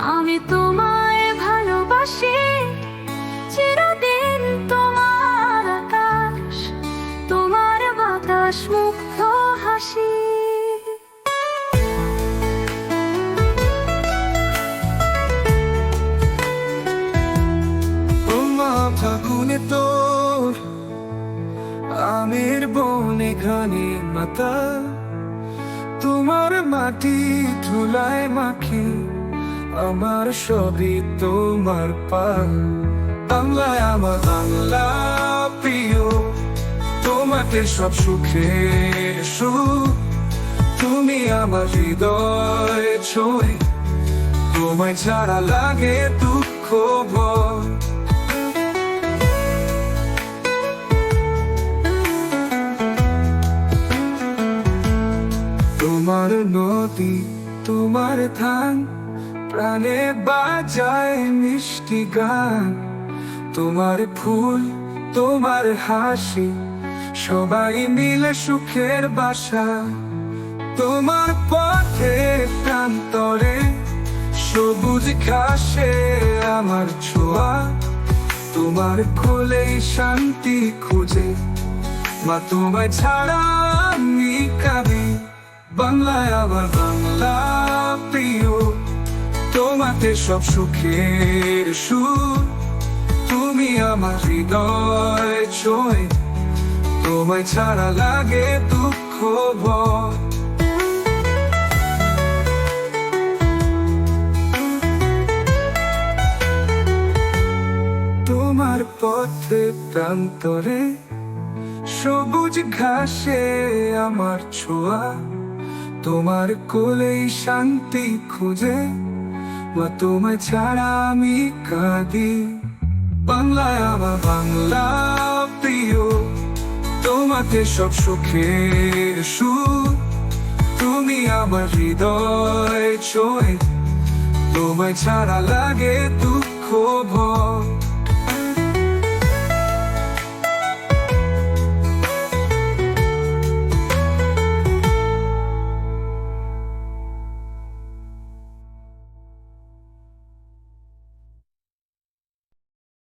আমি তোমায় ভালোবাসি, চিরদিন তোমার আকাশ, তোমার বাতাস মুক্ত হাসি। ফাগুনে তোর, আমের বনে ঘানে মাতা, তোমার মাটি ধুলায় মাখি। আমার সবই তোমার পা। বাংলায় আমার বাংলা প্রিয়। তোমাকে সব সুখে সুখ। তুমি আমার হৃদয় ছয়। তোমায় ছাড়া লাগে দুঃখ তোমার নদী, তোমার ধান প্রাণে বাজায় মিষ্টি গান। তোমার ফুল, তোমার হাসি, সবাই মিলে সুখের বাসা। তোমার পথে প্রান্তরে সবুজ ঘাসে আমার ছোঁয়া। তোমার কোলেই শান্তি খুঁজে, মা তোমায় ছাড়া আমি কাবি বাংলায় আবার বাংলা। তোমাকে সব সুখের সুর। তুমি আমার হৃদয় ছয়। তোমায় ছাড়া লাগে দুঃখ ভয়। তোমার পথে প্রান্তরে সবুজ ঘাসে আমার ছোঁয়া। তোমার কোলেই শান্তি খুঁজে বা তোমায় ছাড়া আমি কাঁদি। বাংলায় আমার বাংলা প্রিয়। তোমাকে সব সুখে সুখ তুমি আমার হৃদয় ছোঁয়ে। তোমায় ছাড়া লাগে দুঃখ ভয়